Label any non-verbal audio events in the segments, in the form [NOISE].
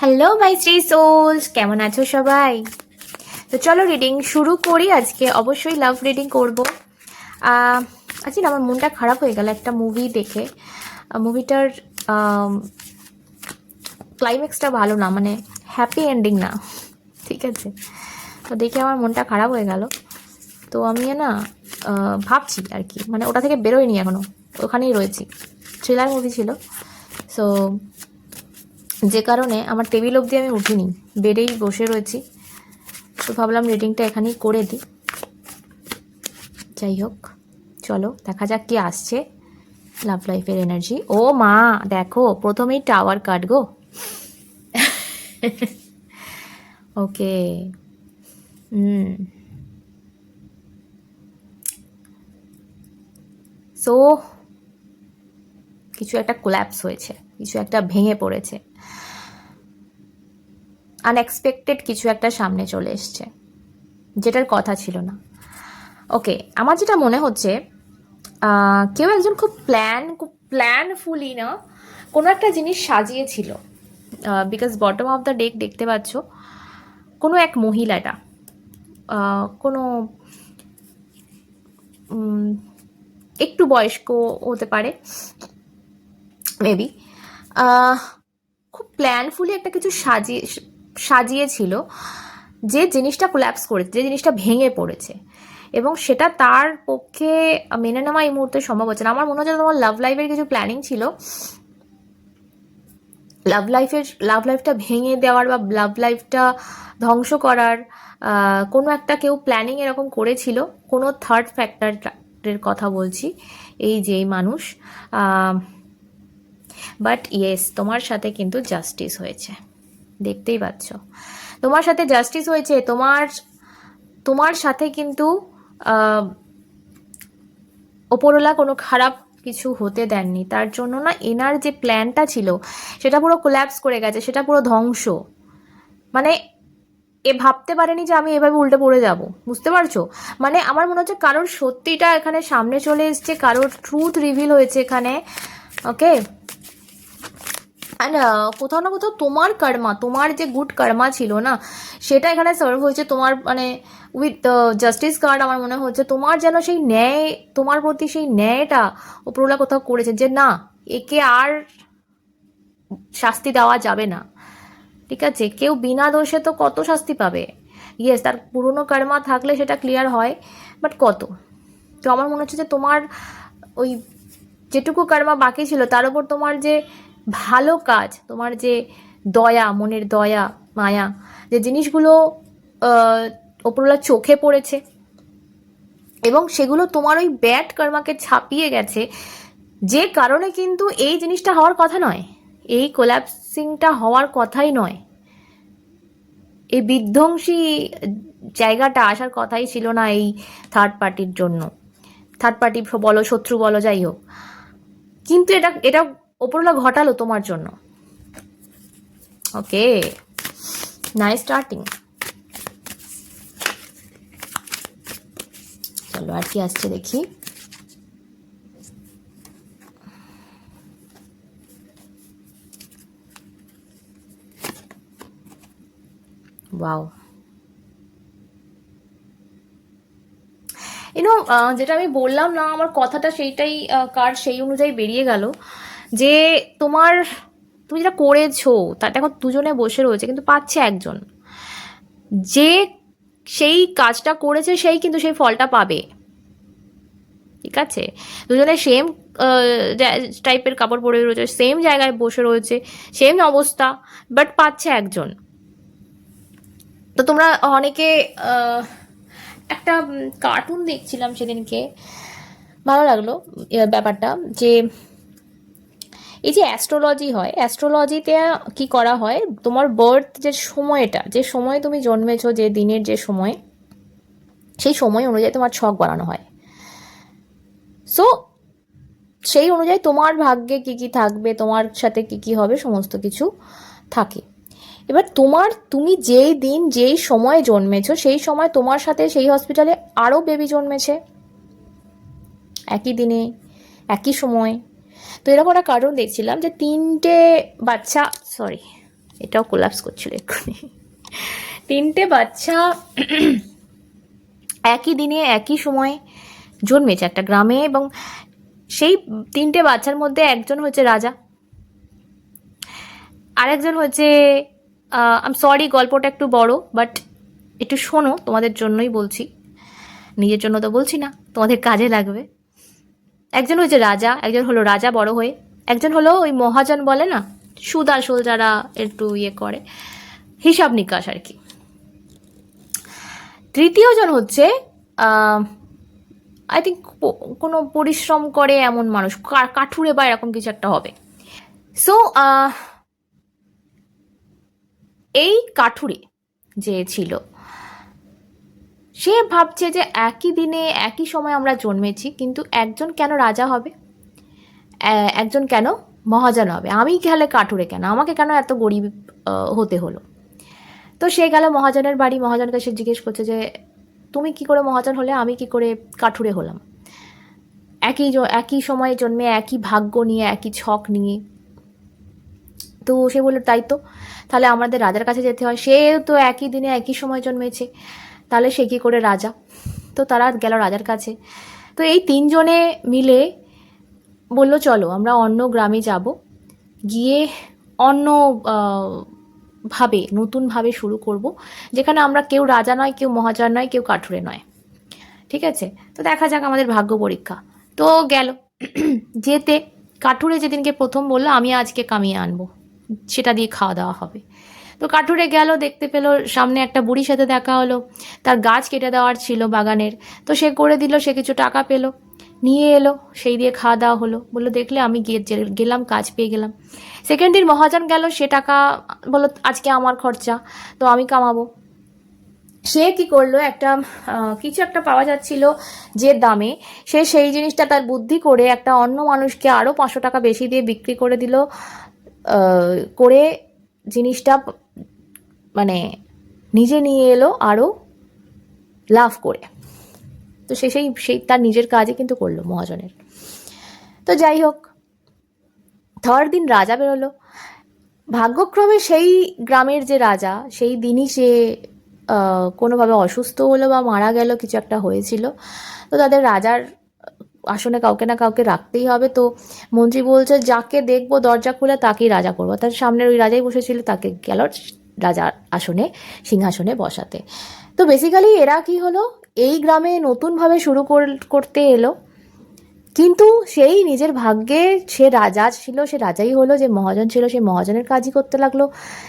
Hello my Shri sols কেমন আছো সবাই? তো চলো রিডিং শুরু করি। আজকে অবশ্যই লাভ রিডিং করব। আজকে আমার মনটা খারাপ হয়ে গেল একটা মুভি দেখে। মুভিটার ক্লাইম্যাক্সটা ভালো না মানে হ্যাপি এন্ডিং না। ঠিক আছে? তো দেখে আমার মনটা খারাপ হয়ে গেল। তো আমি না ভাবছি আর কি। মানে ওটা থেকে বেরোয়নি এখনও ওখানেই রয়েছি। থ্রিলার মুভি ছিল। সো যে কারণে আমার টেবিল অবধি আমি উঠিনি, বেডেই বসে রয়েছি। তো ভাবলাম রিডিংটা এখানেই করে দিই। যাই হোক, চলো দেখা যাক কি আসছে। লাভ লাইফের এনার্জি ও মা, দেখো, প্রথমেই টাওয়ার কাট গো। ওকে সো কিছু একটা কোল্যাপস হয়েছে, কিছু একটা ভেঙে পড়েছে। আনএক্সপেক্টেড কিছু একটা সামনে চলে এসছে। যেটার কথা ছিল না। ওকে, আমার যেটা মনে হচ্ছে কেউ একজন খুব প্ল্যান খুব প্ল্যানফুলি না, কোনো একটা জিনিস সাজিয়েছিল। Because bottom of the deck দেখতে পাচ্ছ, কোনো এক মহিলাটা কোনো একটু বয়স্ক হতে পারে মেবি খুব প্ল্যানফুলি একটা কিছু সাজিয়ে সাজিয়েছিল, যে জিনিসটা কোল্যাপস করেছে, যে জিনিসটা ভেঙে পড়েছে। এবং সেটা তার পক্ষে মেনে নেওয়া এই মুহূর্তে সম্ভব হচ্ছে না। আমার মনে হচ্ছে তোমার লাভ লাইফের কিছু প্ল্যানিং ছিল। লাভ লাইফের লাভ লাইফটা ভেঙে দেওয়ার বা লাভ লাইফটা ধ্বংস করার কোনো একটা কেউ প্ল্যানিং এরকম করেছিল, কোনো থার্ড ফ্যাক্টরের কথা বলছি, এই যে মানুষ বাট ইয়েস তোমার সাথে কিন্তু জাস্টিস হয়েছে। দেখতেই পাচ্ছ। তোমার সাথে জাস্টিস হয়েছে, তোমার তোমার সাথে কিন্তু ওপরওয়ালা কোনো খারাপ কিছু হতে দেননি। তার জন্য না এনার যে প্ল্যানটা ছিল, সেটা পুরো কোল্যাপস করে গেছে, সেটা পুরো ধ্বংস। মানে এ ভাবতে পারেনি যে আমি এভাবে উল্টে পড়ে যাব, বুঝতে পারছ? মানে আমার মনে হচ্ছে কারোর সত্যিটা এখানে সামনে চলে এসছে, কারোর ট্রুথ রিভিল হয়েছে এখানে ওকে অ্যান্ড কোথাও না কোথাও তোমার কর্মা, তোমার যে গুড কর্মা ছিল না, সেটা এখানে সার্ভ হয়েছে তোমার মানে উইথ জাস্টিস কার্ড আমার মনে হচ্ছে, তোমার যেন সেই ন্যায়, তোমার প্রতি সেই ন্যায়টা ওপরওয়ালা কোথাও করেছে যে না, একে আর শাস্তি দেওয়া যাবে না। ঠিক আছে? কেউ বিনা দোষে তো কত শাস্তি পাবে? ইয়েস তার পুরনো কর্মা থাকলে সেটা ক্লিয়ার হয় বাট কত? তো আমার মনে হচ্ছে যে তোমার ওই যেটুকু কর্মা বাকি ছিল, তার উপর তোমার যে ভালো কাজ, তোমার যে দয়া, মনের দয়া, মায়া, যে জিনিসগুলো ওপরওয়ালা চোখে পড়েছে এবং সেগুলো তোমার ওই ব্যাড কর্মাকে ছাপিয়ে গেছে, যে কারণে কিন্তু এই জিনিসটা হওয়ার কথা নয়। এই কোল্যাপসিংটা হওয়ার কথাই নয়। এই বিধ্বংসী জায়গাটা আসার কথাই ছিল না এই থার্ড পার্টির জন্য। থার্ড পার্টি বলো, শত্রু বলো, যাই হোক। কিন্তু এটা এটা ওপরওয়ালা ঘটালো তোমার জন্য। ওকে নাই স্টার্টিং চলো আর কি আসছে দেখি। যেটা আমি বললাম না, আমার কথাটা সেইটাই কার্ড সেই অনুযায়ী বেরিয়ে গেল। যে তোমার, তুমি যেটা করেছ তাতে এখন দুজনে বসে রয়েছে, কিন্তু পাচ্ছে একজন। যে সেই কাজটা করেছে, সেই কিন্তু সেই ফলটা পাবে। ঠিক আছে? দুজনে সেম টাইপের কাপড় পরে রয়েছে সেম জায়গায় বসে রয়েছে সেম অবস্থা বাট পাচ্ছে একজন। তো তোমরা অনেকে একটা কার্টুন দেখছিলাম সেদিনকে। ভালো লাগল ব্যাপারটা, যে এই যে অ্যাস্ট্রোলজি হয় অ্যাস্ট্রোলজিতে কি করা হয়? তোমার বার্থ যে সময়টা, যে সময় তুমি জন্মেছো, যে দিনের যে সময়, সেই সময় অনুযায়ী তোমার ছক বানানো হয়। সো সেই অনুযায়ী তোমার ভাগ্যে কি কি থাকবে, তোমার সাথে কি কি হবে, সমস্ত কিছু থাকে। এবার তোমার, তুমি যেই দিন, যেই সময়ে জন্মেছো, সেই সময় তোমার সাথে সেই হসপিটালে আরও বেবি জন্মেছে। একই দিনে, একই সময়। তো এরকম একটা কারণ দেখছিলাম যে তিনটে বাচ্চা সরি এটাও কোলাপস করছিল এক্ষুনি। তিনটে বাচ্চা [CLEARS THROAT] একই দিনে, একই সময়ে জন্মেছে একটা গ্রামে এবং সেই তিনটে বাচ্চার মধ্যে একজন হচ্ছে রাজা। আরেকজন হচ্ছে আম সরি গল্পটা একটু বড় বাট একটু শোনো, তোমাদের জন্যই বলছি। নিজের জন্য তো বলছি না, তোমাদের কাজে লাগবে। একজন হচ্ছে রাজা, একজন হলো রাজা বড় হয়ে, একজন হলো ওই মহাজন বলে না সুদ যারা একটু ইয়ে করে, হিসাব নিকাশ আর কি। তৃতীয়জন হচ্ছে আই থিঙ্ক কোনো পরিশ্রম করে এমন মানুষ কাঠুরে বা এরকম কিছু একটা হবে। সো এই কাঠুরে যে ছিল সে ভাবছে যে একই দিনে, একই সময় আমরা জন্মেছি, কিন্তু একজন কেন রাজা হবে? একজন কেন মহাজন হবে? আমি গেলে কাঠুরে কেন? আমাকে কেন এত গরিব হতে হলো? তো সে গেল মহাজনের বাড়ি মহাজনকে সে জিজ্ঞেস করছে যে, তুমি কি করে মহাজন হলে? আমি কি করে কাঠুরে হলাম? একই একই সময়ে জন্মে, একই ভাগ্য নিয়ে, একই ছক নিয়ে। তো সে বলল, তাই তো। তাহলে আমাদের রাজার কাছে যেতে হয়। সে তো একই দিনে, একই সময় জন্মেছে। তাহলে সে কী করে রাজা? তো তারা গেল রাজার কাছে। তো এই তিনজনে মিলে বলল, চলো, আমরা অন্য গ্রামে যাব। গিয়ে অন্য ভাবে নতুনভাবে শুরু করব, যেখানে আমরা কেউ রাজা নয়, কেউ মহাজন নয়, কেউ কাঠুরে নয়। ঠিক আছে? তো দেখা যাক আমাদের ভাগ্য পরীক্ষা। তো গেল। যেতে, কাঠুরে যেদিনকে প্রথম বলল, আমি আজকে কামিয়ে আনব। সেটা দিয়ে খাওয়া দাওয়া হবে। তো কাঠুরে গেল, দেখতে পেল সামনে একটা বুড়ির সাথে দেখা হলো। তার গাছ কেটে দেওয়ার ছিল বাগানের। তো সে করে দিল, সে কিছু টাকা পেল। নিয়ে এলো, সেই দিয়ে খাওয়া দাওয়া হলো। বলল, দেখলে আমি গিয়ে গেলাম, কাজ পেয়ে গেলাম। সেকেন্ড দিন মহাজন গেল, সে টাকা বলল, আজকে আমার খরচা, তো আমি কামাবো। সে কি করল, একটা কিছু একটা পাওয়া যাচ্ছিল যে দামে। সে সেই জিনিসটা তার বুদ্ধি করে একটা অন্য মানুষকে আরও পাঁচশো টাকা বেশি দিয়ে বিক্রি করে দিল করে জিনিসটা মানে নিজে নিয়ে এলো আরও লাভ করে। তো সে সেই সেই তার নিজের কাজে কিন্তু করল মহাজনের। তো যাই হোক থার্ড দিন রাজা বেরোলো। ভাগ্যক্রমে সেই গ্রামের যে রাজা, সেই দিনই সে কোনোভাবে অসুস্থ হলো বা মারা গেল, কিছু একটা হয়েছিল। তো তাদের রাজার আসনে কাউকে না কাউকে রাখতেই হবে। তো মন্ত্রী বলছে, যাকে দেখব দরজা খুলে তাকেই রাজা করব। তার সামনের ওই রাজাই বসেছিল, তাকে গেল রাজা আসনে, সিংহাসনে বসাতে। তো বেসিক্যালি এরা কি হলো, এই গ্রামে নতুনভাবে শুরু কর- করতে এলো। কিন্তু সেই নিজের ভাগ্যে সে রাজা ছিল, সে রাজাই হলো, যে মহাজন ছিল, সে মহাজনের কাজই করতে লাগল।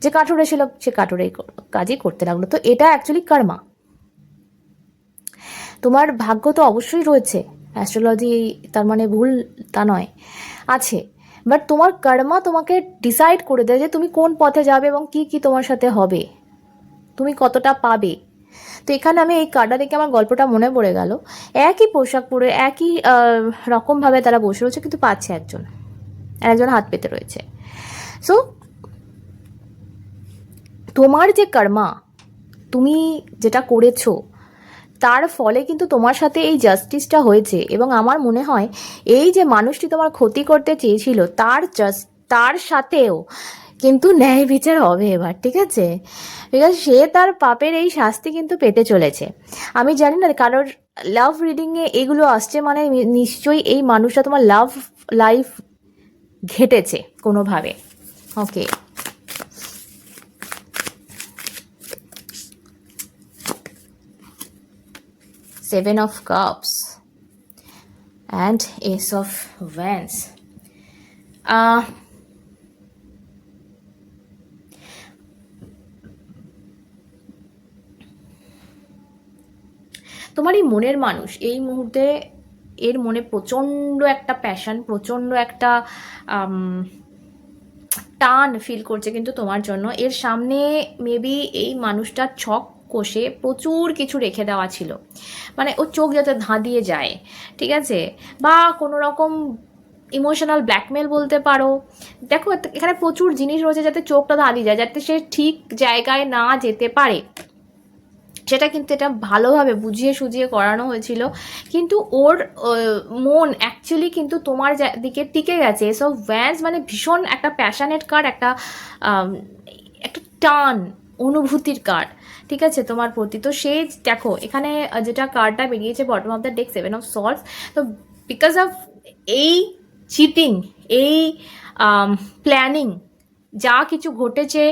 যে কাঠুরে ছিল, সে কাঠুরের কাজই করতে লাগল। তো এটা অ্যাকচুয়ালি কর্মা তোমার ভাগ্য তো অবশ্যই রয়েছে। অ্যাস্ট্রোলজি তার মানে ভুল তা নয়। আছে বাট তোমার কর্মা তোমাকে ডিসাইড করে দেয় যে তুমি কোন পথে যাবে এবং কি কি তোমার সাথে হবে। তুমি কতটা পাবে। তো এখানে আমি এই কার্ডটা দেখে আমার গল্পটা মনে পড়ে গেল। একই পোশাক পরে একই রকমভাবে তারা বসে রয়েছে কিন্তু পাচ্ছে একজন। আর একজন হাত পেতে রয়েছে। সো তোমার যে কর্মা তুমি যেটা করেছ তার ফলে কিন্তু তোমার সাথে এই জাস্টিসটা হয়েছে এবং আমার মনে হয় এই যে মানুষটি তোমার ক্ষতি করতে চেয়েছিল, তার তার সাথেও কিন্তু ন্যায় বিচার হবে এবার, ঠিক আছে? বিকজ সে তার পাপের এই শাস্তি কিন্তু পেতে চলেছে। আমি জানি না কারোর লাভ রিডিংয়ে এগুলো আসছে মানে নিশ্চয়ই এই মানুষটা তোমার লাভ লাইফ ঘেটেছে কোনোভাবে। ওকে seven of cups and ace of wands. Uh, তোমার এই মনের মানুষ এই মুহূর্তে এর মনে প্রচণ্ড একটা প্যাশন প্রচণ্ড একটা টান ফিল করছে কিন্তু তোমার জন্য। এর সামনে মেবি এই মানুষটার ছক কষে প্রচুর কিছু রেখে দেওয়া ছিল। মানে ও চোখ যাতে ধাঁধিয়ে যায়, ঠিক আছে? বা কোনো রকম ইমোশনাল ব্ল্যাকমেল বলতে পারো। দেখো, এখানে প্রচুর জিনিস রয়েছে যাতে চোখটা ধাঁধিয়ে যায়, যাতে সে ঠিক জায়গায় না যেতে পারে। সেটা কিন্তু এটা ভালোভাবে বুঝিয়ে সুঝিয়ে করানো হয়েছিল। কিন্তু ওর মন অ্যাকচুয়ালি কিন্তু তোমার দিকে টিকে গেছে। এসব ভ্যান্স মানে ভীষণ একটা প্যাশানেট কার্ড একটা একটা টান, অনুভূতির কার্ড ঠিক আছে, তোমার প্রতি। তো সে দেখো, এখানে যেটা কার্ডটা বেরিয়েছে bottom of the deck seven of swords তো বিকজ অফ এই চিটিং এই প্ল্যানিং যা কিছু ঘটেছে,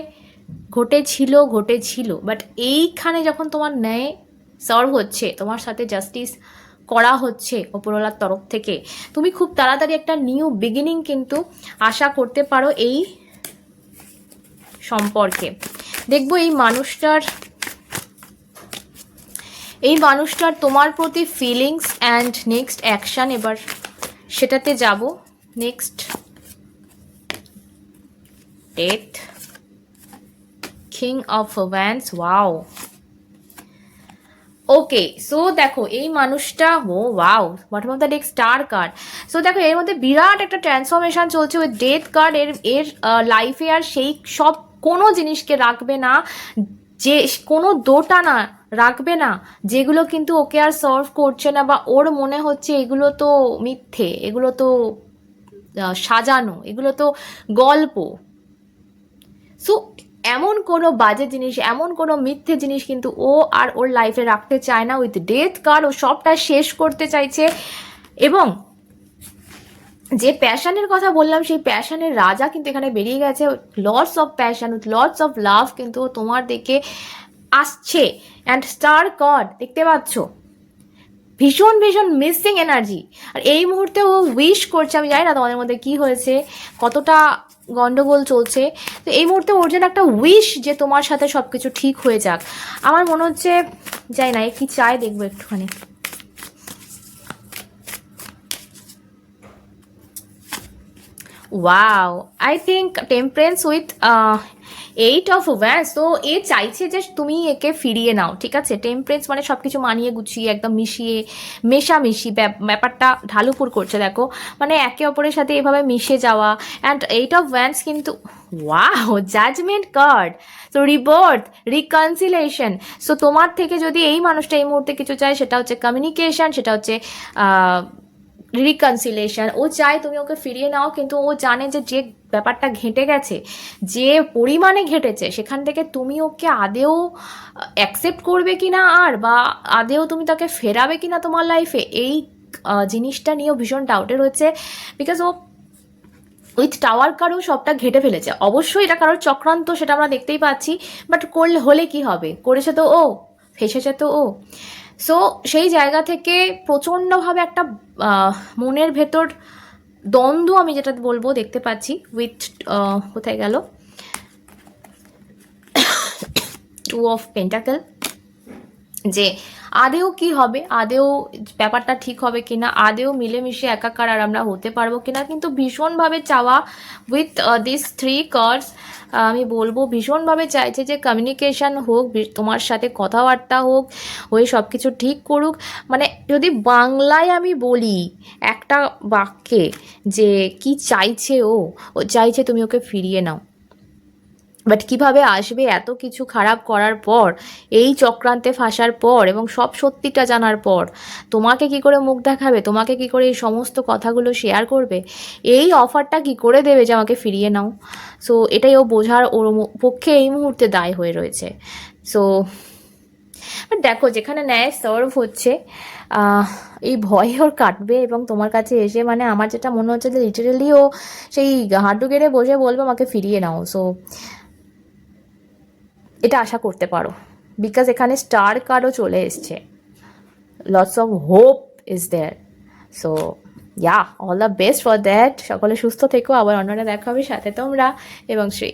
ঘটেছিল ঘটেছিল বাট এইখানে যখন তোমার ন্যায় সার্ভ হচ্ছে, তোমার সাথে জাস্টিস করা হচ্ছে ওপরওয়ালার তরফ থেকে, তুমি খুব তাড়াতাড়ি একটা নিউ বিগিনিং কিন্তু আশা করতে পারো এই সম্পর্কে। দেখব এই মানুষটার এই মানুষটার তোমার প্রতি ফিলিংস অ্যান্ড নেক্সট অ্যাকশন এবার সেটাতে যাব। Next death king of wands wow okay so দেখো, এই মানুষটা, ও wow bottom of the deck star card so দেখো, এর মধ্যে বিরাট একটা ট্রান্সফরমেশন চলছে ওই ডেথ কার্ড এর এর লাইফে আর সেই সব কোনো জিনিসকে রাখবে না। যে কোনো দোটা না, রাখবে না, যেগুলো কিন্তু ওকে আর সলভ করছে না বা ওর মনে হচ্ছে এগুলো তো মিথ্যে, এগুলো তো সাজানো, এগুলো তো গল্প। সো এমন কোনো বাজে জিনিস, এমন কোনো মিথ্যে জিনিস কিন্তু ও আর ওর লাইফে রাখতে চায় না উইথ ডেথ কার্ড ও সবটা শেষ করতে চাইছে এবং যে প্যাশনের কথা বললাম, সেই প্যাশনের রাজা কিন্তু এখানে বেরিয়ে গেছে। Lords of passion lords of love কিন্তু তোমার দিকে আসছে। অ্যান্ড স্টার কার্ড দেখতে পাচ্ছ? ভীষণ ভীষণ মিসিং এনার্জি আর এই মুহূর্তে ও উইশ করছে, আমি জানি না তোমাদের মধ্যে কি হয়েছে, কতটা গন্ডগোল চলছে। তো এই মুহূর্তে ওর জন্য একটা উইশ যে তোমার সাথে সব কিছু ঠিক হয়ে যাক। আমার মনে হচ্ছে যাই না কি চায় দেখব একটুখানি। Wow I think temperance with eight of wands তো এ চাইছে যে তুমি একে ফিরিয়ে নাও, ঠিক আছে? টেম্পারেন্স মানে সব কিছু মানিয়ে গুছিয়ে, একদম মিশিয়ে, মেশামিশি, ব্যাপ- ব্যাপারটা ঢালুপুর করছে, দেখো। মানে একে অপরের সাথে এভাবে মিশে যাওয়া অ্যান্ড এইট অফ ভ্যান্স কিন্তু ওয়াও জাজমেন্ট কার্ড তো রিবার্থ রিকনসিলেশন সো তোমার থেকে যদি এই মানুষটা এই মুহূর্তে কিছু চায়, সেটা হচ্ছে কমিউনিকেশন সেটা হচ্ছে রিকনসিলেশন ও চায় তুমি ওকে ফিরিয়ে নাও, কিন্তু ও জানে যে যে ব্যাপারটা ঘেঁটে গেছে, যে পরিমাণে ঘেটেছে, সেখান থেকে তুমি ওকে আদেও অ্যাকসেপ্ট করবে কি না আর, বা আদেও তুমি তাকে ফেরাবে কি না তোমার লাইফে এই জিনিসটা নিয়েও ভীষণ ডাউটের হচ্ছে বিকজ ও উইথ টাওয়ার কারও সবটা ঘেটে ফেলেছে। অবশ্যই এটা কারোর চক্রান্ত, সেটা আমরা দেখতেই পাচ্ছি বাট করলে, হলে কি হবে? করেছে তো ও, ফেসেছে তো ও। সো সেই জায়গা থেকে প্রচণ্ডভাবে একটা মনের ভেতর দ্বন্দ্ব আমি যেটা বলব দেখতে পাচ্ছি উইথ কোথায় গেল? টু অফ পেন্টাকেল যে আদেও কি হবে? আদেও ব্যাপারটা ঠিক হবে কিনা? আদেও মিলেমিশে একাকার আর আমরা হতে পারব কিনা? কিন্তু ভীষণভাবে চাওয়া উইথ দিস থ্রি কার্ডস আমি বলব ভীষণভাবে চাইছে যে কমিউনিকেশন হোক তোমার সাথে কথাবার্তা হোক, হয়ে সব কিছু ঠিক করুক। মানে যদি বাংলায় আমি বলি একটা বাক্যে যে কি চাইছে ও ও চাইছে তুমি ওকে ফিরিয়ে নাও। বাট কীভাবে আসবে? এত কিছু খারাপ করার পর, এই চক্রান্তে ফাঁসার পর এবং সব সত্যিটা জানার পর, তোমাকে কি করে মুখ দেখাবে? তোমাকে কি করে এই সমস্ত কথাগুলো শেয়ার করবে? এই অফারটা কি করে দেবে যে আমাকে ফিরিয়ে নাও? সো এটাই ও বোঝার ওর পক্ষে এই মুহূর্তে দায় হয়ে রয়েছে। সো বাট দেখো, যেখানে ন্যায় সার্ভ হচ্ছে এই ভয় ওর কাটবে এবং তোমার কাছে এসে মানে আমার যেটা মনে হচ্ছে যে লিটারেলি ও সেই হাঁটু গেড়ে বসে বলবে, আমাকে ফিরিয়ে নাও। সো এটা আশা করতে পারো। বিকজ এখানে স্টার কার্ডও চলে এসছে। Lots of hope is there so yeah all the best for that সকলে সুস্থ থেকো। আবার অন্যরা দেখা হবে। সাথে তোমরা এবং শ্রী